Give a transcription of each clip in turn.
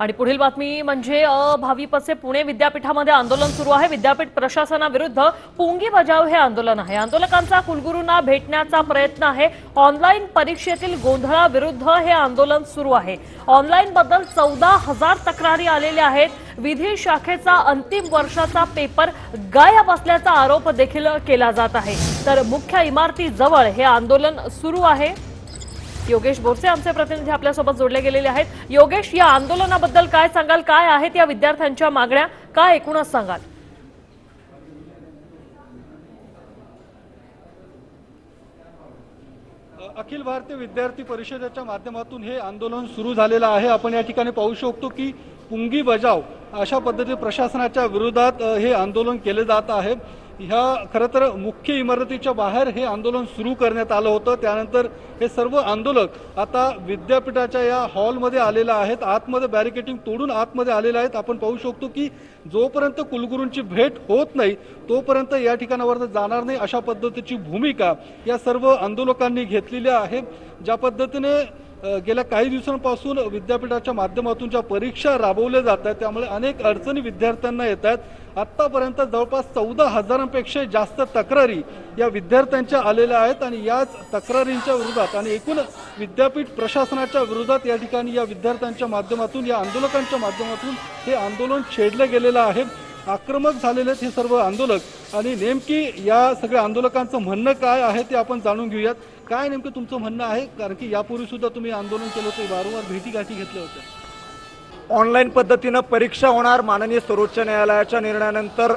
आणि पुढील बातमी म्हणजे अभाविपचे पुणे विद्यापीठामध्ये आंदोलन सुरू आहे. विद्यापीठ प्रशासनाविरुद्ध पुंगी बजाव हे आंदोलन आहे. आंदोलकांचा कुलगुरूंना भेटण्याचा प्रयत्न आहे. ऑनलाईन परीक्षेतील गोंधळाविरुद्ध हे आंदोलन सुरू आहे. ऑनलाईन बद्दल चौदा हजार तक्रारी आलेल्या आहेत. विधी शाखेचा अंतिम वर्षाचा पेपर गायब असल्याचा आरोप देखील केला जात आहे. तर मुख्य इमारतीजवळ हे आंदोलन सुरू आहे. योगेश बोरसे आमचे प्रतिनिधी आपल्यासोबत जोडले गेलेले आहेत. योगेश या आंदोलनाबद्दल काय सांगाल? काय आहेत या विद्यार्थ्यांच्या मागण्या? काय एकूणच सांगाल? अखिल भारतीय विद्यार्थी परिषदेच्या माध्यमातून हे आंदोलन सुरू झालेलं आहे. आपण या ठिकाणी पाहू शकतो की पुंगी बजाव अशा पद्धतीने प्रशासनाच्या विरोधात हे आंदोलन केले जात आहे. ह्या खरं तर मुख्य इमारतीच्या बाहेर हे आंदोलन सुरू करण्यात आलं होतं. त्यानंतर हे सर्व आंदोलक आता विद्यापीठाच्या या हॉलमध्ये आलेलं आहेत. आतमध्ये बॅरिकेटिंग तोडून आतमध्ये आलेले आहेत. आपण पाहू शकतो की जोपर्यंत कुलगुरूंची भेट होत नाही तोपर्यंत या ठिकाणावर जाणार नाही अशा पद्धतीची भूमिका या सर्व आंदोलकांनी घेतलेली आहे. ज्या पद्धतीने गेल्या काही दिवसांपासून विद्यापीठाच्या माध्यमातून ज्या परीक्षा राबवल्या जात आहेत त्यामुळे अनेक अडचणी विद्यार्थ्यांना येत आहेत. आत्तापर्यंत जवळपास चौदा हजारांपेक्षा जास्त तक्रारी या विद्यार्थ्यांच्या आलेल्या आहेत आणि याच तक्रारींच्या विरोधात आणि एकूण विद्यापीठ प्रशासनाच्या विरोधात या ठिकाणी या विद्यार्थ्यांच्या माध्यमातून या आंदोलकांच्या माध्यमातून हे आंदोलन छेडलं गेलेलं आहे. आक्रमक झालेले आहेत हे सर्व आंदोलक. आणि नेमकी या सगळ्या आंदोलकांचं म्हणणं काय आहे ते आपण जाणून घेऊयात. काय नेमकं तुमचं म्हणणं आहे? कारण की यापूर्वी सुद्धा तुम्ही आंदोलन केलं होतं वारंवार भेटीगाठी घेतल्या होत्या. ऑनलाईन पद्धतीनं परीक्षा होणार माननीय सर्वोच्च न्यायालयाच्या निर्णयानंतर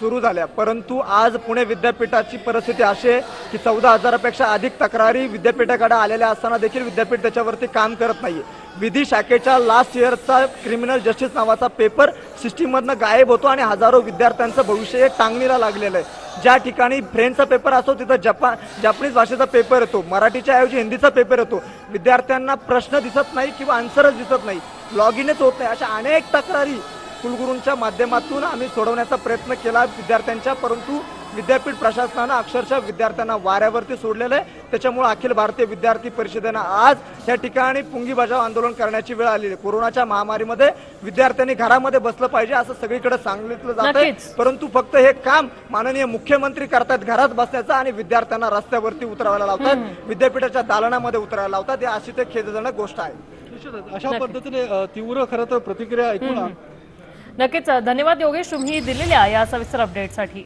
सुरू झाल्या. परंतु आज पुणे विद्यापीठाची परिस्थिती अशी आहे की चौदा हजारापेक्षा अधिक तक्रारी विद्यापीठाकडे आलेल्या असताना देखील विद्यापीठ त्याच्यावरती काम करत नाही विधी शाखेच्या लास्ट इयरचा क्रिमिनल जस्टिस नावाचा पेपर सिस्टीममधनं गायब होतो आणि हजारो विद्यार्थ्यांचं भविष्य हे टांगणीला लागलेलं आहे. ज्या ठिकाणी फ्रेंचचा पेपर असतो तिथं जपान जपानीज भाषेचा पेपर येतो मराठीच्या ऐवजी हिंदीचा पेपर येतो. विद्यार्थ्यांना प्रश्न दिसत नाही किंवा आन्सरच दिसत नाही. लॉग इनच होत नाही. अशा अनेक तक्रारी कुलगुरूंच्या माध्यमातून आम्ही सोडवण्याचा प्रयत्न केला विद्यार्थ्यांच्या परंतु विद्यापीठ प्रशासनानं अक्षरशः विद्यार्थ्यांना वाऱ्यावरती सोडलेलं आहे. त्याच्यामुळे अखिल भारतीय विद्यार्थी परिषदेनं आज या ठिकाणी पुंगी बजाव आंदोलन करण्याची वेळ आलेली आहे. कोरोनाच्या महामारीमध्ये विद्यार्थ्यांनी घरामध्ये बसलं पाहिजे असं सगळीकडे सांगितलं जात. परंतु फक्त हे काम माननीय मुख्यमंत्री करतात घरात बसण्याचं आणि विद्यार्थ्यांना रस्त्यावरती उतरवायला लावतात. विद्यापीठाच्या दालनामध्ये उतरायला लावतात. ही अशी ते खेदजनक गोष्ट आहे. निश्चितच. अशा पद्धतीने तीव्र खरं तर प्रतिक्रिया ऐकून नक्कीच धन्यवाद योगेश तुम्ही दिलेल्या या सविस्तर अपडेटसाठी